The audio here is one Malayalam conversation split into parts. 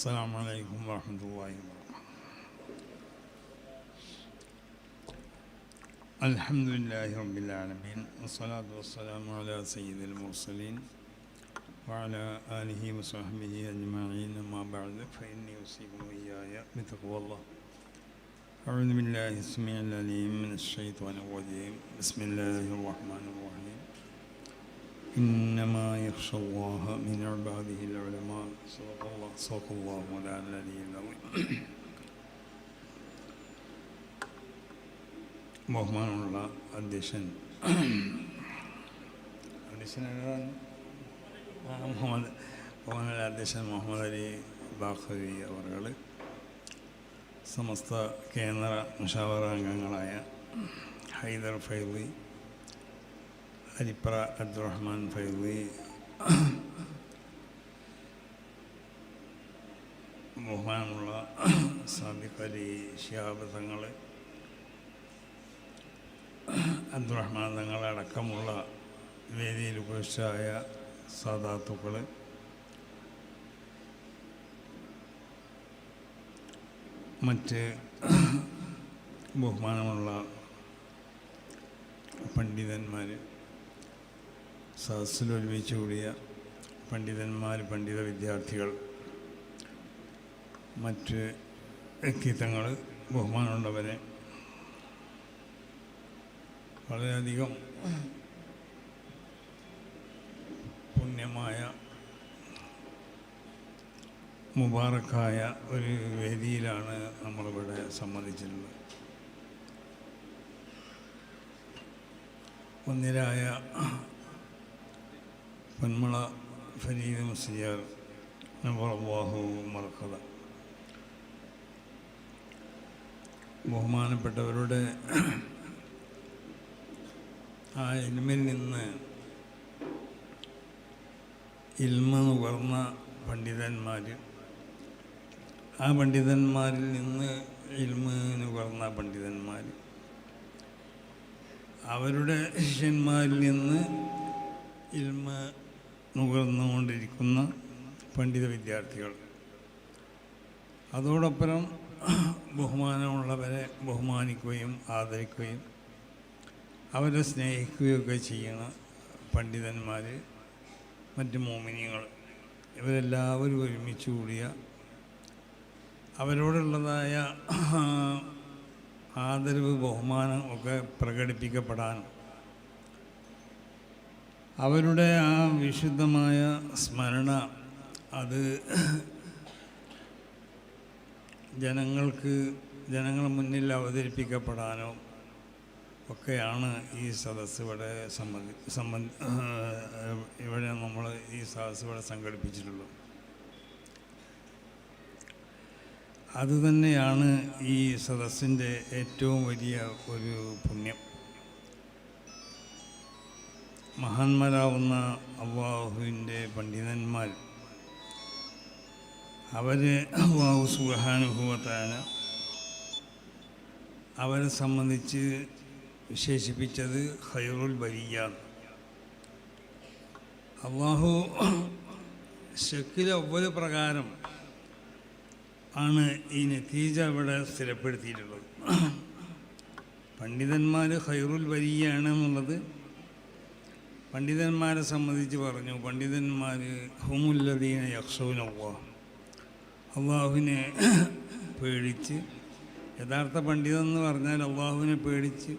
السلام عليكم ورحمة الله وبركاته. الحمد لله رب العالمين والصلاة والسلام على سيد المرسلين وعلى آله وصحبه أجمعين. أما بعد فإني أوصيكم وإياي بتقوى الله. أعوذ بالله السميع العليم من الشيطان الرجيم. بسم الله الرحمن الرحيم. إنما يخشى الله من عباده العلماء صدق الله صدق الله مولانا العلي العظيم ബഹുമാനമുള്ള അധ്യക്ഷൻ അധ്യക്ഷൻ ആരാണ്? ആ, മുഹമ്മദ് ബഹുമാനുള്ള അധ്യക്ഷൻ മുഹമ്മദ് അലി ബാഖവി അവർ സമസ്ത കേന്ദ്ര മുഷാവറ അംഗങ്ങളായ ഹൈദർ ഫൈലി അരിപ്ര അബ്ദുറഹ്മാൻ ഫൈവി മോഹാനുള്ള സാബിഖലി ഷിഹാബ് തങ്ങൾ അബ്ദുറഹ്മാൻ തങ്ങളടക്കമുള്ള വേദിയിൽ ഉപേക്ഷയായ സാധാത്തുക്കൾ മറ്റ് ബഹുമാനമുള്ള പണ്ഡിതന്മാർ സദസ്സിൽ ഒരുമിച്ച് കൂടിയ പണ്ഡിതന്മാർ പണ്ഡിത വിദ്യാർത്ഥികൾ മറ്റ് വ്യക്തിത്വങ്ങൾ ബഹുമാനമുള്ളവരെ വളരെയധികം പുണ്യമായ മുബാറക്കായ ഒരു വേദിയിലാണ് നമ്മളിവിടെ സംബന്ധിച്ചിട്ടുള്ളത്. ഒന്നിരായ പൊന്മള ഫരീദ് മുസ്ലിയാർ നബറവാഹു മറക്കഥ ബഹുമാനപ്പെട്ടവരുടെ ആ ഇൽമിൽ നിന്ന് ഇൽമ നുകർന്ന പണ്ഡിതന്മാർ ആ പണ്ഡിതന്മാരിൽ നിന്ന് ഇൽമ നുകർന്ന പണ്ഡിതന്മാർ അവരുടെ ശിഷ്യന്മാരിൽ നിന്ന് ഇൽമ നുകർന്നുകൊണ്ടിരിക്കുന്ന പണ്ഡിത വിദ്യാർത്ഥികൾ. അതോടൊപ്പം ബഹുമാനമുള്ളവരെ ബഹുമാനിക്കുകയും ആദരിക്കുകയും അവരെ സ്നേഹിക്കുകയൊക്കെ ചെയ്യുന്ന പണ്ഡിതന്മാർ മറ്റ് മോമിനിയങ്ങൾ ഇവരെല്ലാവരും ഒരുമിച്ച് കൂടിയ അവരോടുള്ളതായ ആദരവ് ബഹുമാനം ഒക്കെ പ്രകടിപ്പിക്കപ്പെടാനും അവരുടെ ആ വിശുദ്ധമായ സ്മരണ അത് ജനങ്ങൾക്ക് ജനങ്ങൾ മുന്നിൽ അവതരിപ്പിക്കപ്പെടാനോ ഒക്കെയാണ് ഈ സദസ്സ് ഇവിടെ സംബന്ധി സംബന്ധി ഇവിടെ നമ്മൾ ഈ സദസ്സ് ഇവിടെ സംഘടിപ്പിച്ചിട്ടുള്ളത് അതുതന്നെയാണ് ഈ സദസ്സിന്റെ ഏറ്റവും വലിയ ഒരു പുണ്യം. മഹാന്മാരാവുന്ന അള്ളാഹുവിന്റെ പണ്ഡിതന്മാർ. അവർ അള്ളാഹു സുഖാനുഭവത്താണ് അവരെ സംബന്ധിച്ച് വിശേഷിപ്പിച്ചത് ഖൈറുൽ ബരിയ അള്ളാഹു ഷക്കിൽ ഒവ്വൽ പ്രകാരം ആണ് ഈ നത്തീജ ഇവിടെ സ്ഥിരപ്പെടുത്തിയിട്ടുള്ളത്. പണ്ഡിതന്മാർ ഖൈറുൽ വലിയാണ് എന്നുള്ളത് പണ്ഡിതന്മാരെ സംബന്ധിച്ച് പറഞ്ഞു പണ്ഡിതന്മാർ ഹുമുല്ലദീന യക്ഷൗന അള്ളാഹ് അള്ളാഹുവിനെ പേടിച്ച് യഥാർത്ഥ പണ്ഡിതൻ എന്ന് പറഞ്ഞാൽ അള്ളാഹുവിനെ പേടിച്ച്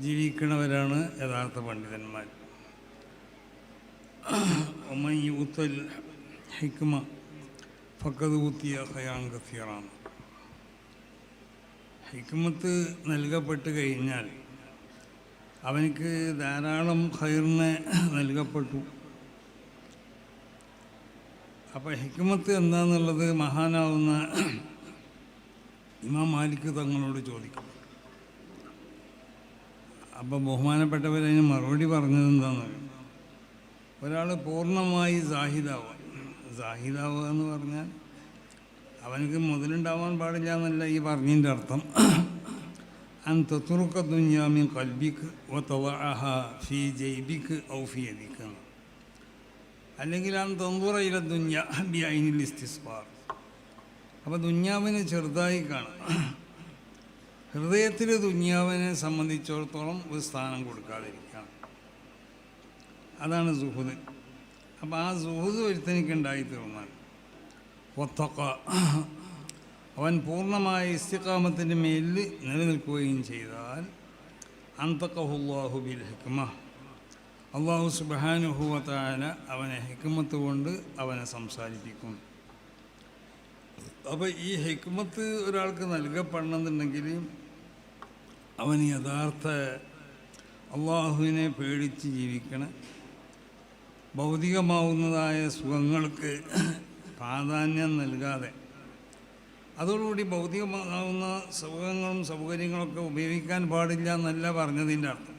ജീവിക്കണവരാണ് യഥാർത്ഥ പണ്ഡിതന്മാർ. ഒമൻ യൂത്തൽ ഹിക്മ ഫക്കത് ഊത്തിയ ഹയാൻ കസീറാണ്. ഹിക്മത്ത് നൽകപ്പെട്ട് കഴിഞ്ഞാൽ അവനക്ക് ധാരാളം ഹൈറിനെ നൽകപ്പെട്ടു. അപ്പോൾ ഹിക്മത്ത് എന്താണെന്നുള്ളത് മഹാനാവുന്ന ഇമാം മാലിക് തങ്ങളോട് ചോദിക്കും. അപ്പോൾ ബഹുമാനപ്പെട്ടവരതിന് മറുപടി പറഞ്ഞത് എന്താണെന്ന് ഒരാൾ പൂർണമായി സാഹിതാവുക സാഹിതാവുക എന്ന് പറഞ്ഞാൽ അവനക്ക് മുതലുണ്ടാവാൻ പാടില്ല എന്നല്ല ഈ പറഞ്ഞതിന്റെ അർത്ഥം. അൻ تترك الدنيا من قلبك وتضعها في جيبك ഔ في يدك. അല്ലെങ്കിൽ അൻ തന്തുറ ഇല ദുഞ്ഞ ബി ഐനിൽ ഇസ്തിസ്ബാർ അപ്പോൾ ദുന്യാവിനെ ചെറുതായി കാണും. ഹൃദയത്തിൽ ദുന്യാവിനെ സംബന്ധിച്ചിടത്തോളം ഒരു സ്ഥാനം കൊടുക്കാതിരിക്കണം. അതാണ് സുഹൃത് അപ്പോൾ ആ സുഹൃത് ഒരുത്തനിക്ക് ഉണ്ടായി തീർന്നാൽ. ഒത്തക്ക അവൻ പൂർണമായ ഇസ്തിക്കാമത്തിന്റെ മേലിൽ നിലനിൽക്കുകയും ചെയ്താൽ അന്തക്കഹുല്ലാഹു ബിൽ ഹിക്മ. അള്ളാഹു സുബാനുഹുവത്തായ അവനെ ഹിക്മത്ത് കൊണ്ട് അവനെ സംസാരിപ്പിക്കും. അപ്പോൾ ഈ ഹിക്മത്ത് ഒരാൾക്ക് നൽകപ്പെടണമെന്നുണ്ടെങ്കിൽ അവൻ യഥാർത്ഥ അള്ളാഹുവിനെ പേടിച്ച് ജീവിക്കണം. ഭൗതികമാവുന്നതായ സുഖങ്ങൾക്ക് പ്രാധാന്യം നൽകാതെ അതോടുകൂടി ഭൗതികമാകുന്ന സുഖങ്ങളും സൗകര്യങ്ങളൊക്കെ ഉപയോഗിക്കാൻ പാടില്ല എന്നല്ല പറഞ്ഞതിന്റെ അർത്ഥം.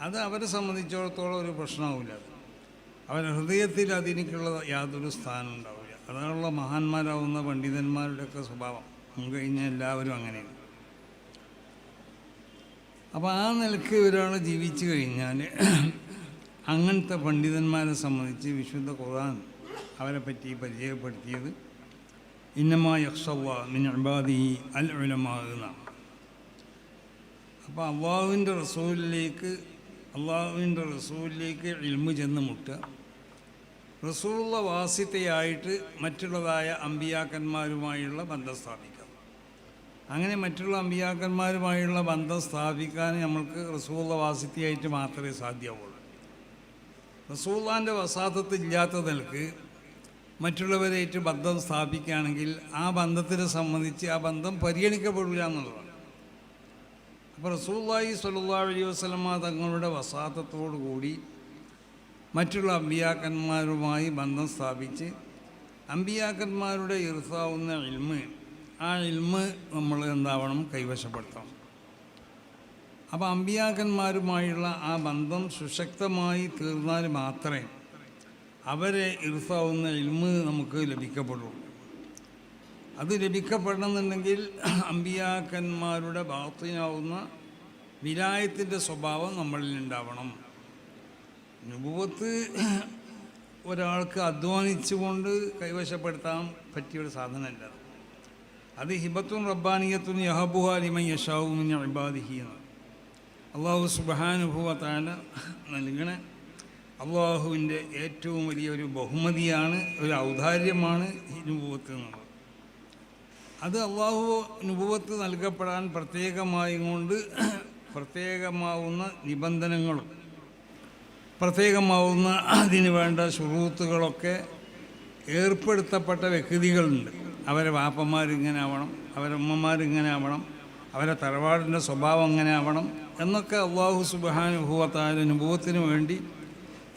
അത് അവരെ സംബന്ധിച്ചിടത്തോളം ഒരു പ്രശ്നമാവില്ല അവരുടെ ഹൃദയത്തിൽ അതിനേക്കുള്ള യാതൊരു സ്ഥാനം ഉണ്ടാവില്ല. അതാണുള്ള മഹാന്മാരാവുന്ന പണ്ഡിതന്മാരുടെയൊക്കെ സ്വഭാവം. കഴിഞ്ഞ എല്ലാവരും അങ്ങനെയാണ്. അപ്പോൾ ആ നിലയ്ക്ക് ഒരാൾ ജീവിച്ചു കഴിഞ്ഞാൽ അങ്ങനത്തെ പണ്ഡിതന്മാരെ സംബന്ധിച്ച് വിശുദ്ധ ഖുർആൻ അവരെ പറ്റി പരിചയപ്പെടുത്തിയത് ഇന്നമാ യക്സവ മിൻ അബാദി അൽ ഉലമാകുന്ന അപ്പോൾ അള്ളാഹുവിന്റെ റസൂലിലേക്ക് അള്ളാഹുവിന്റെ റസൂലിലേക്ക് ഇൽമു ചെന്ന് മുട്ടുക. റസൂള്ള വാസിത്തയായിട്ട് മറ്റുള്ളതായ അമ്പിയാക്കന്മാരുമായുള്ള ബന്ധം സ്ഥാപിക്കാം അങ്ങനെ മറ്റുള്ള അമ്പിയാക്കന്മാരുമായുള്ള ബന്ധം സ്ഥാപിക്കാൻ നമ്മൾക്ക് റസൂള്ള വാസിത്തയായിട്ട് മാത്രമേ സാധ്യമാവുള്ളൂ. റസൂള്ളാന്റെ വസാത്തത്ത് ഇല്ലാത്ത നിലയ്ക്ക് മറ്റുള്ളവരായിട്ട് ബന്ധം സ്ഥാപിക്കുകയാണെങ്കിൽ ആ ബന്ധത്തിനെ സംബന്ധിച്ച് ആ ബന്ധം പരിഗണിക്കപ്പെടില്ല എന്നുള്ളതാണ്. അപ്പോൾ റസൂല്ലായി സല്ലാ അലൈഹി വസ്ലമ തങ്ങളുടെ കൂടി മറ്റുള്ള അമ്പിയാക്കന്മാരുമായി ബന്ധം സ്ഥാപിച്ച് അമ്പിയാക്കന്മാരുടെ ഇർസാവുന്ന ഇൽമ് ആ ഇൽമ് നമ്മൾ എന്താവണം? കൈവശപ്പെടുത്തണം. അപ്പോൾ അമ്പിയാക്കന്മാരുമായുള്ള ആ ബന്ധം സുശക്തമായി തീർന്നാൽ മാത്രമേ അവരെ ഇർസാവുന്ന ഇൽമ് നമുക്ക് ലഭിക്കപ്പെടും. അത് ലഭിക്കപ്പെടണമെന്നുണ്ടെങ്കിൽ അമ്പിയാക്കന്മാരുടെ ഭാഗത്തിനാവുന്ന വിലായത്തിന്റെ സ്വഭാവം നമ്മളിൽ ഉണ്ടാവണം. നുപത്ത് ഒരാൾക്ക് അധ്വാനിച്ചുകൊണ്ട് കൈവശപ്പെടുത്താൻ പറ്റിയൊരു സാധനമല്ല അത്. ഹിബത്തും റബ്ബാനിയത്തും യഹബു ലിമൻ യഷാവുമിൻ ഇബാദിഹി എന്ന്. അള്ളാഹു സുബാനുഭവ നൽകണേ നൽകണ. അള്ളാഹുവിന്റെ ഏറ്റവും വലിയ ഒരു ബഹുമതിയാണ് ഒരു ഔദാര്യമാണ് ഈ നുപുവത്ത് എന്നുള്ളത് അത് അള്ളാഹു നുപുവത്ത് നൽകപ്പെടാൻ പ്രത്യേകമായും കൊണ്ട് പ്രത്യേകമാവുന്ന നിബന്ധനകളും പ്രത്യേകമാവുന്ന അതിന് വേണ്ട സുഹൃത്തുക്കളൊക്കെ ഏർപ്പെടുത്തപ്പെട്ട വ്യക്തികളുണ്ട്. അവരെ വാപ്പന്മാരിങ്ങനെ ആവണം അവരെ അമ്മമാരിങ്ങനെ ആവണം അവരെ തറവാടിന്റെ സ്വഭാവം അങ്ങനെ ആവണം എന്നൊക്കെ അള്ളാഹു സുബാനുഭവത്തായ അനുഭവത്തിന് വേണ്ടി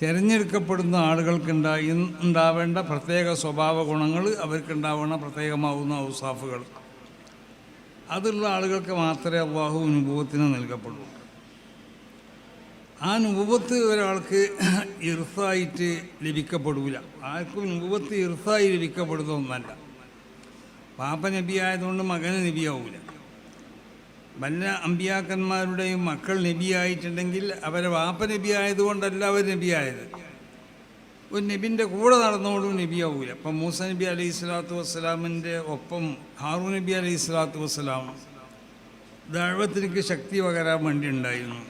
തിരഞ്ഞെടുക്കപ്പെടുന്ന ആളുകൾക്കുണ്ടായി ഉണ്ടാവേണ്ട പ്രത്യേക സ്വഭാവ ഗുണങ്ങൾ അവർക്കുണ്ടാവുന്ന പ്രത്യേകമാവുന്ന ഔസാഫുകൾ. അതുള്ള ആളുകൾക്ക് മാത്രമേ അള്ളാഹു അനുഭവത്തിന് നൽകപ്പെടുള്ളൂ. ആ നുപത്ത് ഒരാൾക്ക് ഇർസായിട്ട് ലഭിക്കപ്പെടില്ല ആർക്കും നുപത്ത് ഇർസായി ലഭിക്കപ്പെടുന്ന ഒന്നല്ല. പാപ്പ നബി ആയതുകൊണ്ട് മകന് നബിയാവില്ല വല്ല അമ്പിയാക്കന്മാരുടെയും മക്കൾ നബിയായിട്ടുണ്ടെങ്കിൽ അവരെ വാപ്പ നബി ആയതുകൊണ്ടല്ല അവർ നബിയായത്. ഒരു നബിന്റെ കൂടെ നടന്നുകൊണ്ടും നബിയാവൂല അപ്പം മൂസ നബി അലൈഹി സ്വലാത്തു വസ്സലാമിന്റെ ഒപ്പം ഹാറു നബി അലൈഹി സ്വലാത്തു വസ്സലാം ദൈവത്തിലേക്ക് ശക്തി പകരാൻ വേണ്ടി ഉണ്ടായിരുന്നു.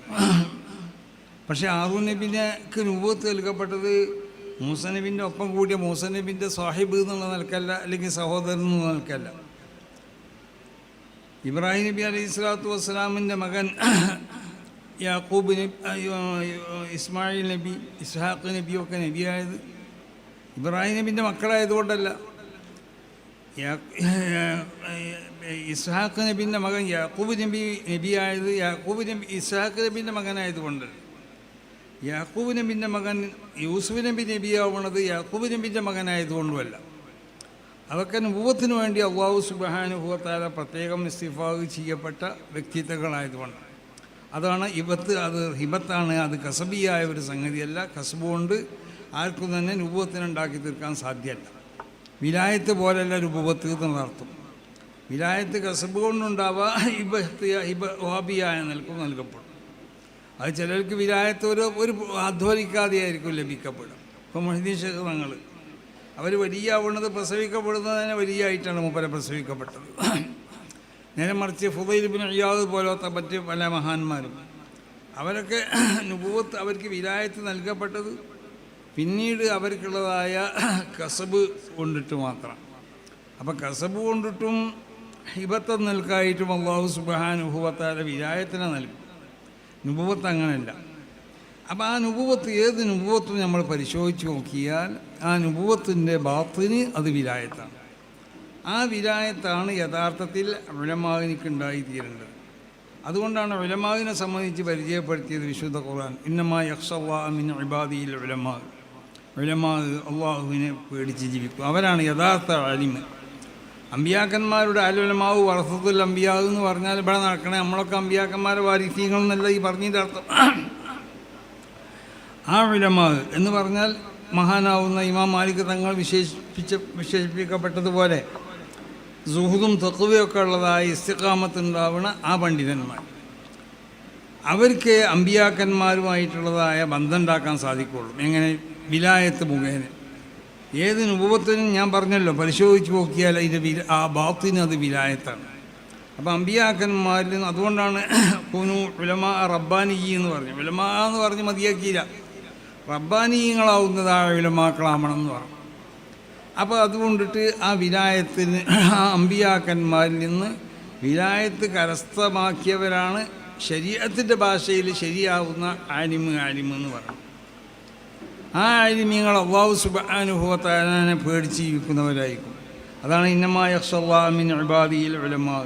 പക്ഷേ ഹാറു നബിനെക്ക് രൂപത്ത് നൽകപ്പെട്ടത് മൂസ നബിന്റെ ഒപ്പം കൂടിയ മൂസ നബിന്റെ സാഹിബ് എന്നുള്ള നിലക്കല്ല അല്ലെങ്കിൽ സഹോദരൻ എന്നുള്ള നിലക്കല്ല. ഇബ്രാഹിം നബി അലൈഹി സ്വലാത്തു വസ്സലാമിന്റെ മകൻ യാക്കൂബ് നബി ഇസ്മായിൽ നബി ഇസ്ഹാഖ് നബിയൊക്കെ നബിയായത് ഇബ്രാഹിം നബിന്റെ മക്കളായതുകൊണ്ടല്ല. ഇസ്ഹാഖ് നബിന്റെ മകൻ യാക്കൂബ് നബി നബിയായത് യാക്കൂബ് നബി ഇസ്ഹാഖ് നബിന്റെ മകനായതുകൊണ്ടല്ല യാക്കൂബ് നബിന്റെ മകൻ യൂസുഫ് നബി നബിയാവുന്നത് യാക്കൂബ് നബിന്റെ മകനായതുകൊണ്ടുമല്ല. അതൊക്കെ നുപത്തിന് വേണ്ടി അള്ളാഹു സുബാനുഭവത്താല പ്രത്യേകം ഇസ്തിഫാവ് ചെയ്യപ്പെട്ട വ്യക്തിത്വങ്ങളായതുകൊണ്ട്. അതാണ് ഇബത്ത് അത് ഹിബത്താണ് അത് കസബിയായ ഒരു സംഗതിയല്ല. കസബ് കൊണ്ട് ആർക്കും തന്നെ രൂപത്തിനുണ്ടാക്കി തീർക്കാൻ സാധ്യമല്ല. വിലായത്ത് പോലെയല്ല രൂപത്ത് നടത്തും വിലായത്ത് കസബ് കൊണ്ടുണ്ടാവുക ഹിബത്ത് ഹിബ വാബിയായ നിലക്കും നൽകപ്പെടും. അത് ചിലർക്ക് വിലായത്ത് ഒരു ഒരു അധ്വാനിക്കാതെയായിരിക്കും ലഭിക്കപ്പെടും ഇപ്പം മഹിദീ ഷെഖ് തങ്ങൾ അവർ വലിയ ആവുന്നത് പ്രസവിക്കപ്പെടുന്നത് തന്നെ വലിയ ആയിട്ടാണ് മൂപ്പരെ പ്രസവിക്കപ്പെട്ടത്. നേരെ മറിച്ച് ഫുദൈലിബിൻ അയ്യാദ് പോലത്തെ മറ്റ് പല മഹാന്മാരും. അവരൊക്കെ നുപൂവത്ത് അവർക്ക് വിലായത്ത് നൽകപ്പെട്ടത് പിന്നീട് അവർക്കുള്ളതായ കസബ് കൊണ്ടിട്ട് മാത്രം. അപ്പം കസബ് കൊണ്ടിട്ടും ഹിബത്തം നൽകായിട്ടും അള്ളാഹു സുബാനുഭവത്താല വിലായത്തിനെ നൽകും. നുപൂവത്ത് അങ്ങനെയല്ല അപ്പം ആ നുപൂവത്ത് ഏത് നുപൂവത്തും നമ്മൾ പരിശോധിച്ച് നോക്കിയാൽ ആ നുപൂവത്തിന്റെ ബാത്തിന് അത് വിലായത്താണ്. ആ വിലായത്താണ് യഥാർത്ഥത്തിൽ വിലമാവിനിക്കുണ്ടായി തീരേണ്ടത് അതുകൊണ്ടാണ് ഉലമാവിനെ സംബന്ധിച്ച് പരിചയപ്പെടുത്തിയത് വിശുദ്ധ ഖുർആൻ. ഇന്നമാ യക്ഷമിൻ ഇബാദിയിൽ ഉലമാ. ഉലമാ അള്ളാഹുവിനെ പേടിച്ച് ജീവിക്കും. അവരാണ് യഥാർത്ഥ അലിമ്. അമ്പിയാക്കന്മാരുടെ അലുലമാവ് വറസത്തുൽ അമ്പിയാവ് എന്ന് പറഞ്ഞാൽ ഇവിടെ നടക്കണേ. നമ്മളൊക്കെ അമ്പിയാക്കന്മാരെ വാരിസ്യങ്ങൾ എന്നല്ല ഈ പറഞ്ഞതിന്റെ അർത്ഥം. ആ ഉലമാവ് എന്ന് പറഞ്ഞാൽ മഹാനാവുന്ന ഇമാം മാലിക് തങ്ങൾ വിശേഷിപ്പിച്ച വിശേഷിപ്പിക്കപ്പെട്ടതുപോലെ സുഹൃതും തത്വയൊക്കെ ഉള്ളതായ ഇസ്തിക്കാമത്തുണ്ടാവുന്ന ആ പണ്ഡിതന്മാർ. അവർക്ക് അമ്പിയാക്കന്മാരുമായിട്ടുള്ളതായ ബന്ധം ഉണ്ടാക്കാൻ സാധിക്കുള്ളൂ. എങ്ങനെ? വിലായത്ത് മുഖേന. ഏത് രൂപത്തിനും ഞാൻ പറഞ്ഞല്ലോ പരിശോധിച്ച് നോക്കിയാൽ അതിന്റെ വില ആ ബാത്തിന് അത് വിലായത്താണ്. അപ്പോൾ അമ്പിയാക്കന്മാരിൽ അതുകൊണ്ടാണ് കുനു വിലമാ റബ്ബാനി എന്ന് പറഞ്ഞു വിലമാ എന്ന് പറഞ്ഞ് മതിയാക്കിയില്ല. റബ്ബാനീയങ്ങളാവുന്നത് വിലമാക്കളാവണം എന്ന് പറഞ്ഞു. അപ്പോൾ അതുകൊണ്ടിട്ട് ആ വിലായത്തിന് ആ അമ്പിയാക്കന്മാരിൽ നിന്ന് വിലായത്ത് കരസ്ഥമാക്കിയവരാണ് ശരീരത്തിന്റെ ഭാഷയിൽ ശരിയാവുന്ന ആലിമ് ആലിമ് എന്ന് പറഞ്ഞു. ആ ആലിമ്യങ്ങൾ അള്ളാഹു സുബാനുഭവത്താനെ പേടിച്ച് ജീവിക്കുന്നവരായിരിക്കും. അതാണ് ഇന്നമായ അക്ഷല്ലാമിൻ അബാദിയിൽ ഉലമാ.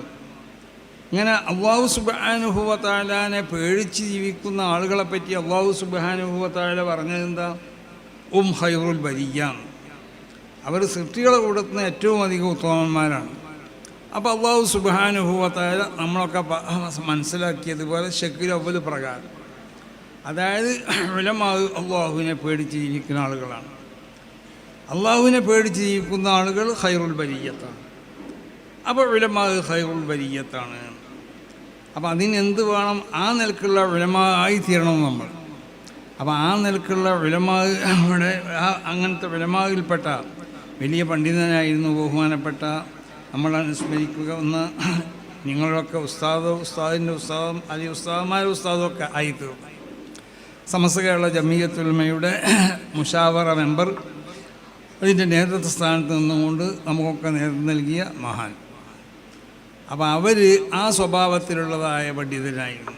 ഇങ്ങനെ അള്ളാഹു സുബാനുഭവത്താലാനെ പേടിച്ച് ജീവിക്കുന്ന ആളുകളെ പറ്റി അള്ളാഹു സുബാനുഭവത്താല പറഞ്ഞത് എന്താ ഉം ഹൈറുൽ ബരിയാണ് അവർ സൃഷ്ടികളെ കൊടുക്കുന്ന ഏറ്റവും അധികം ഉത്തമന്മാരാണ്. അപ്പോൾ അള്ളാഹു സുബാനുഭവത്തായ നമ്മളൊക്കെ മനസ്സിലാക്കിയതുപോലെ ഷക്കിൽ അവൽ പ്രകാരം. അതായത് വിലമാവ് അള്ളാഹുവിനെ പേടിച്ച് ജീവിക്കുന്ന ആളുകളാണ്. അള്ളാഹുവിനെ പേടിച്ച് ജീവിക്കുന്ന ആളുകൾ ഹൈറുൽ ബരീയത്താണ് അപ്പോൾ വിലമാവ് ഹൈറുൽ ബരീയത്താണ് അപ്പം അതിനെന്ത് വേണം? ആ നിലക്കുള്ള വിലമായി തീരണം നമ്മൾ. അപ്പോൾ ആ നിലക്കുള്ള വിലമാവിടെ ആ അങ്ങനത്തെ വിലമാവിൽപ്പെട്ട വലിയ പണ്ഡിതനായിരുന്നു ബഹുമാനപ്പെട്ട നമ്മൾ അനുസ്മരിക്കുക ഒന്ന്. നിങ്ങളൊക്കെ ഉസ്താദോ ഉസ്താദിന്റെ ഉസ്താദും അതി ഉസ്താദമായ ഉസ്താദും ഒക്കെ ആയിത്തീർന്നു. സമസ്ത കേരള ജമീയത്തുൽമയുടെ മുഷാവറ മെമ്പർ അതിന്റെ നേതൃത്വ സ്ഥാനത്ത് നിന്നുകൊണ്ട് നമുക്കൊക്കെ നേതൃത്വം നൽകിയ മഹാൻ. അപ്പോൾ അവർ ആ സ്വഭാവത്തിലുള്ളതായ പണ്ഡിതനായിരുന്നു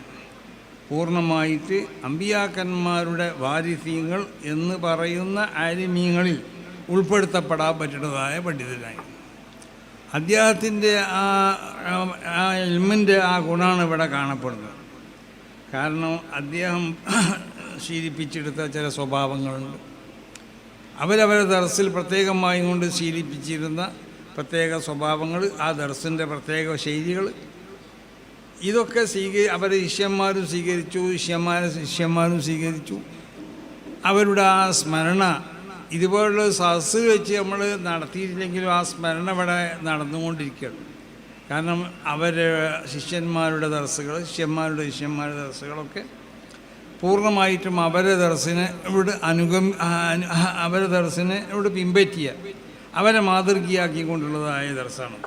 പൂർണമായിട്ട് അമ്പിയാക്കന്മാരുടെ വാരിസ്യങ്ങൾ എന്ന് പറയുന്ന ആരിമീങ്ങളിൽ ഉൾപ്പെടുത്തപ്പെടാൻ പറ്റുന്നതായ പണ്ഡിതനായിരുന്നു അദ്ദേഹത്തിന്റെ ആ ആ ഇൽമിന്റെ ആ ഗുണമാണ് ഇവിടെ കാണപ്പെടുന്നത്. കാരണം അദ്ദേഹം ശീലിപ്പിച്ചെടുത്ത ചില സ്വഭാവങ്ങളുണ്ട്. അവരവരെ തറസിൽ പ്രത്യേകമായി കൊണ്ട് ശീലിപ്പിച്ചിരുന്ന പ്രത്യേക സ്വഭാവങ്ങൾ ആ ദർസിന്റെ പ്രത്യേക ശൈലികൾ. ഇതൊക്കെ സ്വീകരി അവരെ ശിഷ്യന്മാരും സ്വീകരിച്ചു ഇഷ്യന്മാർ ശിഷ്യന്മാരും സ്വീകരിച്ചു. അവരുടെ ആ സ്മരണ ഇതുപോലുള്ള സദസ്സിൽ വെച്ച് നമ്മൾ നടത്തിയിട്ടില്ലെങ്കിലും ആ സ്മരണ ഇവിടെ നടന്നുകൊണ്ടിരിക്കുകയാണ്. കാരണം അവർ ശിഷ്യന്മാരുടെ ദർസുകൾ ശിഷ്യന്മാരുടെ ശിഷ്യന്മാരുടെ ദർസുകളൊക്കെ പൂർണമായിട്ടും അവരെ ദർസിനെ ഇവിടെ അനുഗമ അവരെ ദർസിനെ ഇവിടെ പിൻപറ്റിയ അവരെ മാതൃകയാക്കിക്കൊണ്ടുള്ളതായ ദർസാണ്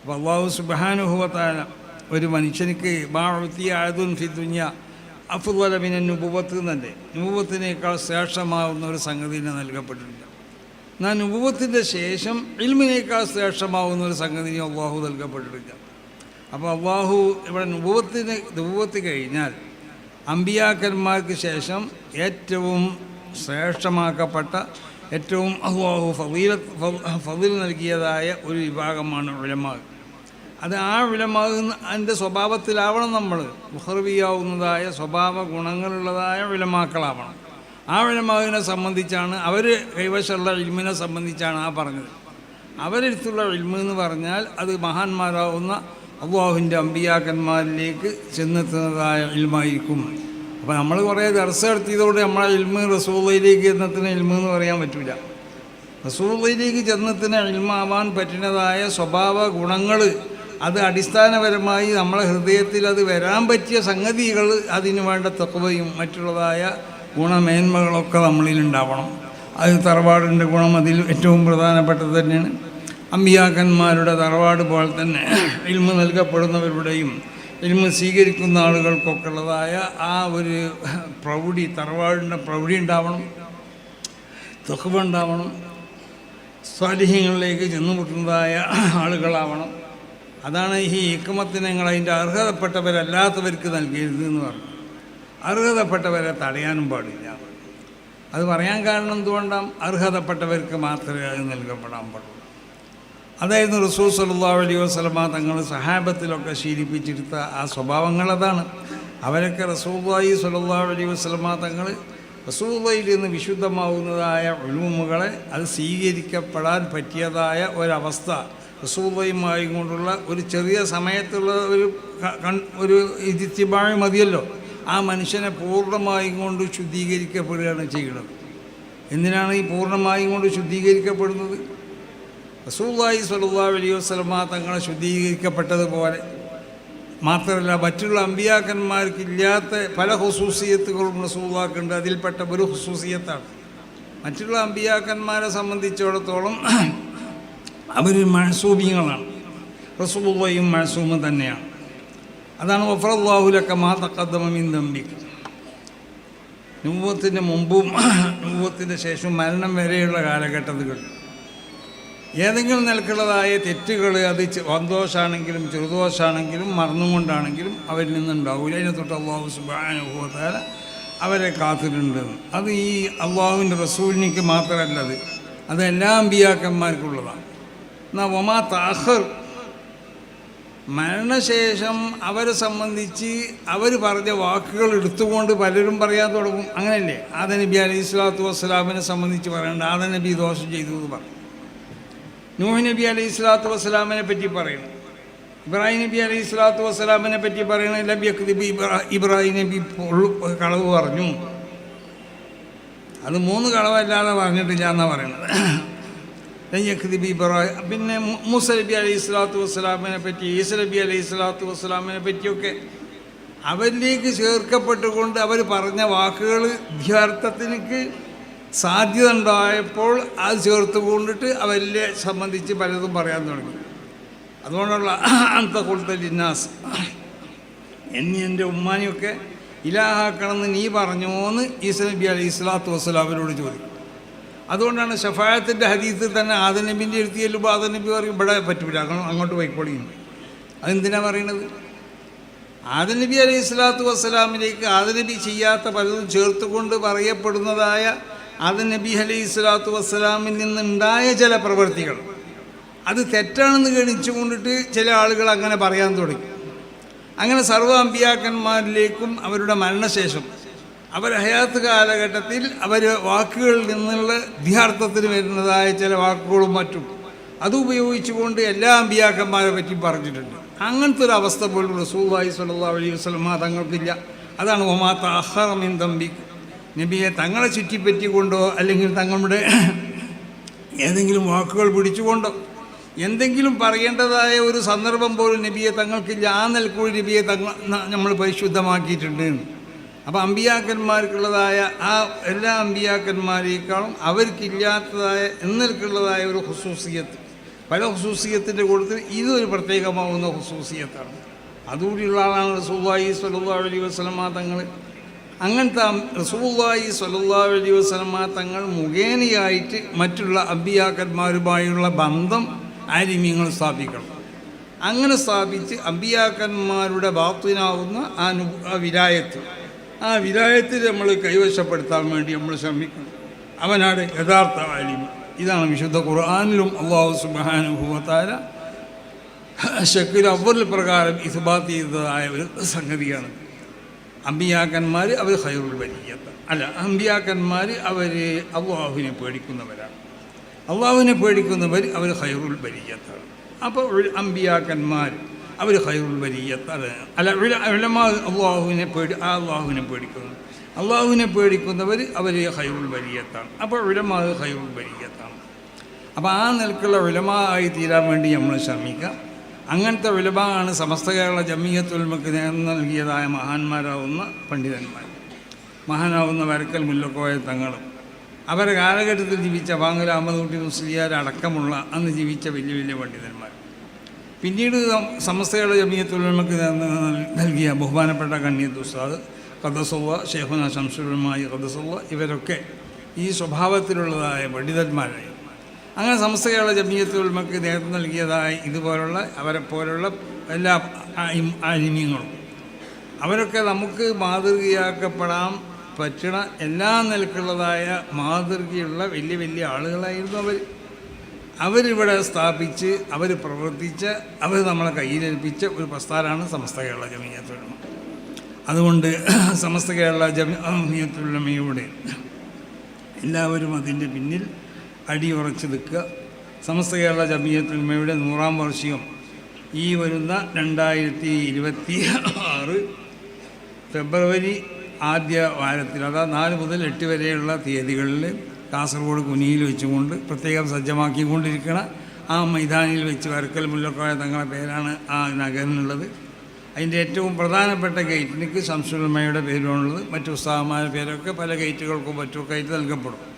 അപ്പോൾ അള്ളാഹു സുബാനുഭവത്താല ഒരു മനുഷ്യനിക്ക് ബാഴ്ത്തി ആയതും ഫിദുഞ്ഞ പിന്നെ നുപുവത്ത് തന്നെ നുപുവത്തിനേക്കാൾ ശ്രേഷ്ഠമാവുന്ന ഒരു സംഗതിനെ നൽകപ്പെട്ടിട്ടുണ്ട്. എന്നാൽ നുപുവത്തിന്റെ ശേഷം ഇൽമിനേക്കാൾ ശ്രേഷ്ഠമാവുന്ന ഒരു സംഗതിനെ അള്ളാഹു നൽകപ്പെട്ടിട്ടില്ല. അപ്പോൾ അള്ളാഹു ഇവിടെ നുപുവത്തിന് നുപുവത്ത് കഴിഞ്ഞാൽ അമ്പിയാക്കന്മാർക്ക് ശേഷം ഏറ്റവും ശ്രേഷ്ഠമാക്കപ്പെട്ട ഏറ്റവും അഹുവാഹു ഫീല ഫതിൽ നൽകിയതായ ഒരു വിഭാഗമാണ് ഉലമാവ് അത് ആ വിലമാകുന്ന അതിന്റെ സ്വഭാവത്തിലാവണം നമ്മൾ മുഹർവിയാവുന്നതായ സ്വഭാവ ഗുണങ്ങളുള്ളതായ വിലമാക്കളാവണം ആ വിലമാവിനെ സംബന്ധിച്ചാണ് അവർ കൈവശമുള്ള ഇൽമിനെ സംബന്ധിച്ചാണ് ആ പറഞ്ഞത്. അവരെടുത്തുള്ള ഇൽമ എന്ന് പറഞ്ഞാൽ അത് മഹാന്മാരാവുന്ന അള്ളാഹുവിന്റെ അമ്പിയാക്കന്മാരിലേക്ക് ചെന്നെത്തുന്നതായ ഇൽമായിരിക്കും. അപ്പോൾ നമ്മൾ കുറേ ദർശ നടത്തിയതോടെ നമ്മളെ ഇൽമ റസൂലയിലേക്ക് ചെന്നത്തിന് ഇൽമ എന്ന് പറയാൻ പറ്റില്ല റസൂലയിലേക്ക് ചെന്നത്തിന് ഇൽമാവാൻ പറ്റുന്നതായ സ്വഭാവ ഗുണങ്ങൾ അത് അടിസ്ഥാനപരമായി നമ്മളെ ഹൃദയത്തിൽ അത് വരാൻ പറ്റിയ സംഗതികൾ അതിന് വേണ്ട തക്കവയും മറ്റുള്ളതായ ഗുണമേന്മകളൊക്കെ നമ്മളിൽ ഉണ്ടാവണം. അത് തറവാടിന്റെ ഗുണം അതിൽ ഏറ്റവും പ്രധാനപ്പെട്ടത് തന്നെയാണ്. അമ്പിയാക്കന്മാരുടെ തറവാട് പോലെ തന്നെ ഇൽമ നൽകപ്പെടുന്നവരുടെയും ഇൽമ സ്വീകരിക്കുന്ന ആളുകൾക്കൊക്കെ ഉള്ളതായ ആ ഒരു പ്രൗഢി തറവാടിന്റെ പ്രൗഢി ഉണ്ടാവണം തൊഹബ ഉണ്ടാവണം സ്വാലിഹ്യങ്ങളിലേക്ക് ചെന്നുമുട്ടുന്നതായ ആളുകളാവണം. അതാണ് ഈ ഇക്കമത്തിന് ഞങ്ങൾ അതിന്റെ അർഹതപ്പെട്ടവരല്ലാത്തവർക്ക് നൽകരുത് എന്ന് പറഞ്ഞു. അർഹതപ്പെട്ടവരെ തടയാനും പാടില്ല. അത് പറയാൻ കാരണം എന്തുകൊണ്ടാണ്? അർഹതപ്പെട്ടവർക്ക് മാത്രമേ അത് നൽകപ്പെടാൻ പാടുള്ളൂ. അതായിരുന്നു റസൂ സല്ലാ അലി വസ്ലമ തങ്ങൾ സഹാബത്തിലൊക്കെ ശീലിപ്പിച്ചെടുത്ത ആ സ്വഭാവങ്ങൾ അതാണ്. അവരൊക്കെ റസൂബായി സല്ലാ അലൈഹി വസ്ലമ തങ്ങൾ റസൂബയിൽ നിന്ന് വിശുദ്ധമാവുന്നതായ ഒഴിവുകളെ അത് സ്വീകരിക്കപ്പെടാൻ പറ്റിയതായ ഒരവസ്ഥ റസൂബയുമായി കൊണ്ടുള്ള ഒരു ചെറിയ സമയത്തുള്ള ഒരു ഒരു ഇതിത്യമായ മതിയല്ലോ. ആ മനുഷ്യനെ പൂർണമായും കൊണ്ട് ശുദ്ധീകരിക്കപ്പെടുകയാണ് ചെയ്യുന്നത്. എന്തിനാണ് ഈ പൂർണമായും കൊണ്ട് ശുദ്ധീകരിക്കപ്പെടുന്നത്? റസൂല്ലായി സലുല്ലാ അലൈഹി വസ്ലമ തങ്ങളെ ശുദ്ധീകരിക്കപ്പെട്ടതുപോലെ മാത്രമല്ല മറ്റുള്ള അമ്പിയാക്കന്മാർക്കില്ലാത്ത പല ഹുസൂസിയത്തുകളും റസൂള്ളാക്കുണ്ട് അതിൽപ്പെട്ട ഒരു ഹുസൂസിയത്താണ്. മറ്റുള്ള അമ്പിയാക്കന്മാരെ സംബന്ധിച്ചിടത്തോളം അവർ മഴസൂബിങ്ങളാണ് റസൂള്ളയും മഴസൂമും തന്നെയാണ്. അതാണ് വഫറല്ലാഹുലൊക്കെ മാ തക്കദ്ദമിൻ തമ്പിക്ക് നുവത്തിന്റെ മുമ്പും നുവത്തിന്റെ ശേഷവും മരണം വരെയുള്ള കാലഘട്ടത്തുകൾ ഏതെങ്കിലും നിലക്കുള്ളതായ തെറ്റുകൾ അത് വന്തോഷാണെങ്കിലും ചെറുദോഷാണെങ്കിലും മറന്നുകൊണ്ടാണെങ്കിലും അവരിൽ നിന്നുണ്ടാവില്ല അതിനെ തൊട്ട് അള്ളാഹു സുബാനുഭവത്താല അവരെ കാത്തിട്ടുണ്ട്. അത് ഈ അള്ളാഹുവിന്റെ റസൂലിനിക്ക് മാത്രമല്ല അത്. അത് എല്ലാ അമ്പിയാക്കന്മാർക്കുള്ളതാണ്. എന്നാൽ ഒമാ താഹർ മരണശേഷം അവരെ സംബന്ധിച്ച് അവർ പറഞ്ഞ വാക്കുകൾ എടുത്തുകൊണ്ട് പലരും പറയാൻ തുടങ്ങും. അങ്ങനെയല്ലേ? ആദ നബി അലൈഹി സ്വലാത്തു വസ്സലാമിനെ സംബന്ധിച്ച് പറയേണ്ട ആദ നബി ദോഷം ചെയ്തു എന്ന് പറയും നൂഹ് നബി അലൈഹി സ്വലാത്തു വസ്സലാമിനെ പറ്റി പറയുന്നു ഇബ്രാഹിം നബി അലൈഹി സ്വലാത്തു വസ്സലാമിനെ പറ്റി പറയുന്നത് ലബി അക്ദിബി ഇബ്രാഹിം നബി കളവ് പറഞ്ഞു. അത് മൂന്ന് കളവല്ലാതെ പറഞ്ഞിട്ടില്ല എന്നാണ് പറയുന്നത് ലയ്യക്ദിബി ഇബ്രാഹിം പിന്നെ മൂസ നബി അലൈഹി സ്വലാത്തു വസ്സലാമിനെ പറ്റി ഈസ നബി അലൈഹി സ്വലാത്തു വസ്സലാമിനെ പറ്റിയൊക്കെ അവരിലേക്ക് ചേർക്കപ്പെട്ടുകൊണ്ട് അവർ പറഞ്ഞ വാക്കുകൾ വിദ്യാർത്ഥത്തിനിക്ക് സാധ്യത ഉണ്ടായപ്പോൾ അത് ചേർത്ത് കൊണ്ടിട്ട് അവരെ സംബന്ധിച്ച് പലതും പറയാൻ തുടങ്ങി. അതുകൊണ്ടുള്ള അന്ത കൊടുത്ത ലിന്നാസ് എന്നീ എന്റെ ഉമ്മാനെയൊക്കെ ഇലാഹാക്കണമെന്ന് നീ പറഞ്ഞോന്ന് ഈസ നബി അലൈഹി സ്വലാത്തു വസ്സലാം അവരോട് ചോദിക്കും. അതുകൊണ്ടാണ് ഷഫായത്തിന്റെ ഹദീസിൽ തന്നെ ആദനബിന്റെ ചെല്ലുമ്പോൾ ആദനബി പറയും ഇവിടെ പറ്റൂല അങ്ങോട്ട് പോയിക്കോളിയും അതെന്തിനാണ് പറയണത്? ആദനബി അലൈഹി സ്വലാത്തു വസ്സലാമിലേക്ക് ആദനബി ചെയ്യാത്ത പലതും ചേർത്തുകൊണ്ട് പറയപ്പെടുന്നതായ ആദനബി അലൈഹി സ്വലാത്തു വസ്സലാമിൽ നിന്നുണ്ടായ ചില പ്രവൃത്തികൾ. അത് തെറ്റാണെന്ന് ഗണിച്ചു കൊണ്ടിട്ട് ചില ആളുകൾ അങ്ങനെ പറയാൻ തുടങ്ങി. അങ്ങനെ സർവ അമ്പിയാക്കന്മാരിലേക്കും അവരുടെ മരണശേഷം അവർ ഹയാത്ത് കാലഘട്ടത്തിൽ അവർ വാക്കുകളിൽ നിന്നുള്ള ധ്യാർത്ഥത്തിന് വരുന്നതായ ചില വാക്കുകളും മറ്റും അതുപയോഗിച്ചുകൊണ്ട് എല്ലാ അമ്പിയാക്കന്മാരെ പറ്റി പറഞ്ഞിട്ടുണ്ട്. അങ്ങനത്തെ ഒരു അവസ്ഥ പോലും റസൂബായി സല്ലാ അലൈഹി വസ്ലമ തങ്ങൾക്കില്ല. അതാണ് ഒമാത്ത അഹറമിൻ തമ്പി നബിയെ തങ്ങളെ ചുറ്റിപ്പറ്റിക്കൊണ്ടോ അല്ലെങ്കിൽ തങ്ങളുടെ ഏതെങ്കിലും വാക്കുകൾ പിടിച്ചുകൊണ്ടോ എന്തെങ്കിലും പറയേണ്ടതായ ഒരു സന്ദർഭം പോലും നബിയെ തങ്ങൾക്കില്ല. ആ നിലക്കൂടി നബിയെ തങ്ങൾ നമ്മൾ പരിശുദ്ധമാക്കിയിട്ടുണ്ട്. അപ്പോൾ അമ്പിയാക്കന്മാർക്കുള്ളതായ ആ എല്ലാ അമ്പിയാക്കന്മാരേക്കാളും അവർക്കില്ലാത്തതായ എന്നൽക്കുള്ളതായ ഒരു ഹുസൂസിയത്ത്. പല ഹുസൂസിയത്തിന്റെ കൂട്ടത്തിൽ ഇതൊരു പ്രത്യേകമാവുന്ന ഹുസൂസിയത്താണ്. അതുകൂടിയുള്ള ആളാണ് സുബായി സ്വല്ലല്ലാഹു അലി വസ്ലമാ തങ്ങൾ അങ്ങനത്തെ റസൂള്ളി സ്വല്ലല്ലാഹു അലൈഹി വസല്ലമ തങ്ങൾ മുഖേനയായിട്ട് മറ്റുള്ള അബിയാക്കന്മാരുമായുള്ള ബന്ധം ആരിമ്യങ്ങൾ സ്ഥാപിക്കണം. അങ്ങനെ സ്ഥാപിച്ച് അബിയാക്കന്മാരുടെ ബാത്തിനാവുന്ന ആ നു ആ വിരായത്ത്. ആ വിരായത്തിൽ നമ്മൾ കൈവശപ്പെടുത്താൻ വേണ്ടി നമ്മൾ ശ്രമിക്കണം. അവനാണ് യഥാർത്ഥ ആലിമ് ഇതാണ് വിശുദ്ധ ഖുർആാനിലും അള്ളാഹു സുബാനുഭവത്താര ഷക്കിൽ അവൽ പ്രകാരം ഇസ്ബാത്ത് ചെയ്തതായ ഒരു സംഗതിയാണ്. അമ്പിയാക്കന്മാർ അവർ ഹൈറുൽ വലിയത്ത് അല്ല അമ്പിയാക്കന്മാർ അവർ അള്ളാഹുവിനെ പേടിക്കുന്നവരാണ്. അള്ളാഹുവിനെ പേടിക്കുന്നവർ അവർ ഹൈറുൽ വലിയത്താണ് അപ്പോൾ അമ്പിയാക്കന്മാർ അവർ ഹൈറുൽ വലിയത്താണ് അല്ല വിളമാ അള്ളാഹുവിനെ പേടി ആ അള്ളാഹുവിനെ പേടിക്കുന്നു. അള്ളാഹുവിനെ പേടിക്കുന്നവർ അവർ ഹൈറുൽ വലിയത്താണ് അപ്പോൾ ഉലമാ ഹൈറുൽ വലിയത്താണ് അപ്പോൾ ആ നിലക്കുള്ള ഉലമാ ആയി തീരാൻ വേണ്ടി നമ്മൾ ശ്രമിക്കാം. അങ്ങനത്തെ വിലപാടാണ് സമസ്ത കേരള ജമീയത്തുൽമക്ക് നേർന്ന് നൽകിയതായ മഹാന്മാരാവുന്ന പണ്ഡിതന്മാർ. മഹാനാവുന്ന വരക്കൽ മുല്ലക്കോയ തങ്ങളും. അവരെ കാലഘട്ടത്തിൽ ജീവിച്ച വാങ്ങൽ അഹമ്മദ് കുട്ടി മുസ്ലിയാർ അടക്കമുള്ള അന്ന് ജീവിച്ച വലിയ വലിയ പണ്ഡിതന്മാർ. പിന്നീട് സമസ്തകളുടെ ജമീയത്തുലമക്ക് നൽകിയ ബഹുമാനപ്പെട്ട കണ്ണിയത്ത് ഉസ്താദ് ഖദസുള്ള ഷെയ്ഖുന ശംസുരമായി ഖദസുള്ള ഇവരൊക്കെ ഈ സ്വഭാവത്തിലുള്ളതായ പണ്ഡിതന്മാരായി. അങ്ങനെ സമസ്തകളുടെ ജമീയത്തുലമക്ക് നേതൃത്വം നൽകിയതായി ഇതുപോലുള്ള അവരെ പോലുള്ള എല്ലാ അനിമ്യങ്ങളും അവരൊക്കെ നമുക്ക് മാതൃകയാക്കപ്പെടാൻ പറ്റണ എല്ലാ നിലക്കുള്ളതായ മാതൃകയുള്ള വലിയ വലിയ ആളുകളായിരുന്നു അവർ അവരിവിടെ സ്ഥാപിച്ച് അവർ പ്രവർത്തിച്ച് അവർ നമ്മളെ കയ്യിലേൽപ്പിച്ച ഒരു പ്രസ്ഥാനമാണ് സമസ്ത കേരള ജമീയത്തുലമ അതുകൊണ്ട് സമസ്ത കേരള ജമീയത്തുലമയുടെ എല്ലാവരും അതിന്റെ പിന്നിൽ അടിയുറച്ച് നിൽക്കുക. സമസ്ത കേരള ജമീയത്തുലമയുടെ നൂറാം വാർഷികം ഈ വരുന്ന രണ്ടായിരത്തി ഇരുപത്തി ആറ് ഫെബ്രുവരി ആദ്യ വാരത്തിൽ അതായത് നാല് മുതൽ എട്ട് വരെയുള്ള തീയതികളിൽ കാസർഗോഡ് കുനിയിൽ വെച്ചുകൊണ്ട് പ്രത്യേകം സജ്ജമാക്കിക്കൊണ്ടിരിക്കുന്ന ആ മൈതാനിയിൽ വെച്ച് വരക്കൽ മുല്ലക്കോയ തങ്ങളുടെ പേരാണ് ആ നഗരനുള്ളത് അതിന്റെ ഏറ്റവും പ്രധാനപ്പെട്ട ഗേറ്റിനിക്ക് ശംസുലമ്മയുടെ പേരുള്ളത് മറ്റു ഉത്സാഹമായ പേരൊക്കെ പല ഗേറ്റുകൾക്കും മറ്റുമൊക്കെ ആയിട്ട് നൽകപ്പെടും.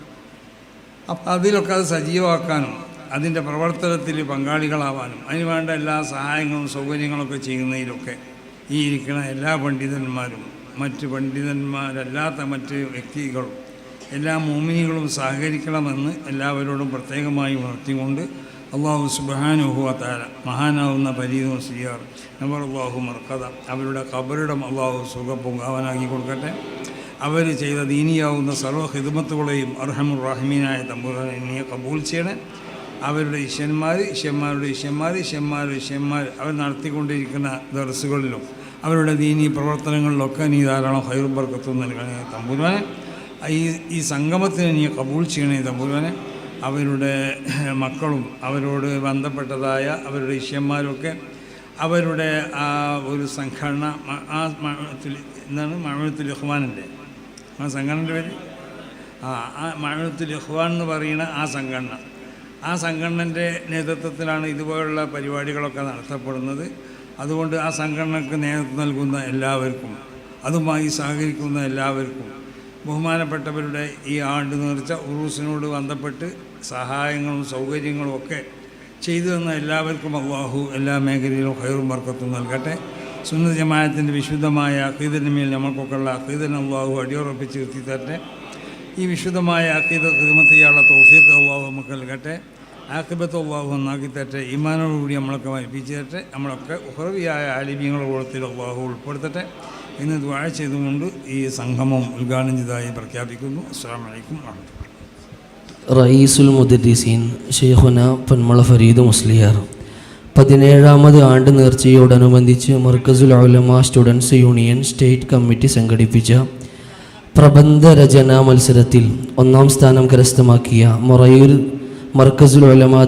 അതിലൊക്കെ അത് സജീവമാക്കാനും അതിന്റെ പ്രവർത്തനത്തിൽ പങ്കാളികളാവാനും അതിന് വേണ്ട എല്ലാ സഹായങ്ങളും സൗകര്യങ്ങളൊക്കെ ചെയ്യുന്നതിലൊക്കെ ഈ ഇരിക്കുന്ന എല്ലാ പണ്ഡിതന്മാരും മറ്റ് പണ്ഡിതന്മാരല്ലാത്ത മറ്റ് വ്യക്തികളും എല്ലാ മോമിനികളും സഹകരിക്കണമെന്ന് എല്ലാവരോടും പ്രത്യേകമായി ഉണർത്തിക്കൊണ്ട് അള്ളാഹു സുബാനുഹുവത്താല മഹാനാവുന്ന പരീതും സിയാർ നബർ അള്ളാഹു മർക്കഥ അവരുടെ കബറിടം അള്ളാഹു സുഖപ്പൊങ്കാവനാക്കി കൊടുക്കട്ടെ. അവർ ചെയ്ത ദീനിയാവുന്ന സർവ ഹിദ്മത്തുകളെയും അർഹമുർ റഹ്മീനായ തമ്പുരാനെ കബൂൽ ചെയ്യണേ. അവരുടെ ഇഷ്യന്മാർ ഇഷ്യന്മാരുടെ ഇഷ്യന്മാർ ഇഷ്യന്മാരുടെ ഇഷ്യന്മാർ അവർ നടത്തിക്കൊണ്ടിരിക്കുന്ന ദർസുകളിലും അവരുടെ ദീനീ പ്രവർത്തനങ്ങളിലൊക്കെ നീ ധാരാളം ഹൈർബർക്കത്വം നൽകണേ തമ്പുരാനെ. ഈ ഈ സംഗമത്തിന് നീ കബൂൾ ചെയ്യണേ തമ്പുരാനെ. അവരുടെ മക്കളും അവരോട് ബന്ധപ്പെട്ടതായ അവരുടെ ഇഷ്യന്മാരൊക്കെ അവരുടെ ആ ഒരു സംഘടന ആ മഴത്തിൽ എന്താണ്? മഴത്തിൽ ഇഹ്വാനല്ലേ ആ സംഘടനയുടെ പേര്? ആ ആ മഴത്തിൽ ഇഹ്വാൻ എന്ന് പറയുന്ന ആ സംഘടന. ആ സംഘടനന്റെ നേതൃത്വത്തിലാണ് ഇതുപോലുള്ള പരിപാടികളൊക്കെ നടത്തപ്പെടുന്നത്. അതുകൊണ്ട് ആ സംഘടനക്ക് നേതൃത്വം നൽകുന്ന എല്ലാവർക്കും അതുമായി സഹകരിക്കുന്ന എല്ലാവർക്കും ബഹുമാനപ്പെട്ടവരുടെ ഈ ആണ്ട് നേർച്ച ഉറൂസിനോട് ബന്ധപ്പെട്ട് സഹായങ്ങളും സൗകര്യങ്ങളും ഒക്കെ ചെയ്തു തന്ന എല്ലാവർക്കും അള്ളാഹു എല്ലാ മേഖലയിലും ഹൈറും വർക്കത്തും നൽകട്ടെ. സുന്നത ജമായത്തിന്റെ വിശുദ്ധമായ അക്കീദിന് മേൽ നമുക്കൊക്കെ ഉള്ള അക്കീദിന് അള്ളാഹു അടിയുറപ്പിച്ച് നിർത്തി തരട്ടെ ഈ വിശുദ്ധമായ അക്കീത ഖിദ്മത്ത് ചെയ്യാനുള്ള തോഫീക്ക് അള്ളാഹു നമുക്ക് നൽകട്ടെ. ആക്കിബത്ത് അള്ളാഹു ഒന്നാക്കി തരട്ടെ ഈമാനോടുകൂടി നമ്മളൊക്കെ മരിപ്പിച്ച് തരട്ടെ നമ്മളൊക്കെ ഉഹറവിയായ ആലിമ്യങ്ങളുടെ കൂടത്തിൽ അള്ളാഹു ഉൾപ്പെടുത്തട്ടെ. എന്ന് ദ്വാഴ ചെയ്തുകൊണ്ട് ഈ സംഗമം ഉദ്ഘാടനം ചെയ്തതായി പ്രഖ്യാപിക്കുന്നു. അസ്സാം വലൈക്കും വാഹമത്തുള്ള റയീസുൽ മുദരീസീൻ ഷെയ്ഖുന പൊന്മള ഫരീദ് മുസ്ലിയാർ. പതിനേഴാമത് ആണ്ട് നേർച്ചയോടനുബന്ധിച്ച് Markazul Ulama students union state committee സംഘടിപ്പിച്ച പ്രബന്ധ രചനാ മത്സരത്തിൽ ഒന്നാം സ്ഥാനം കരസ്ഥമാക്കിയ മൊറയൂർ മർക്കസുൽ ഉലമ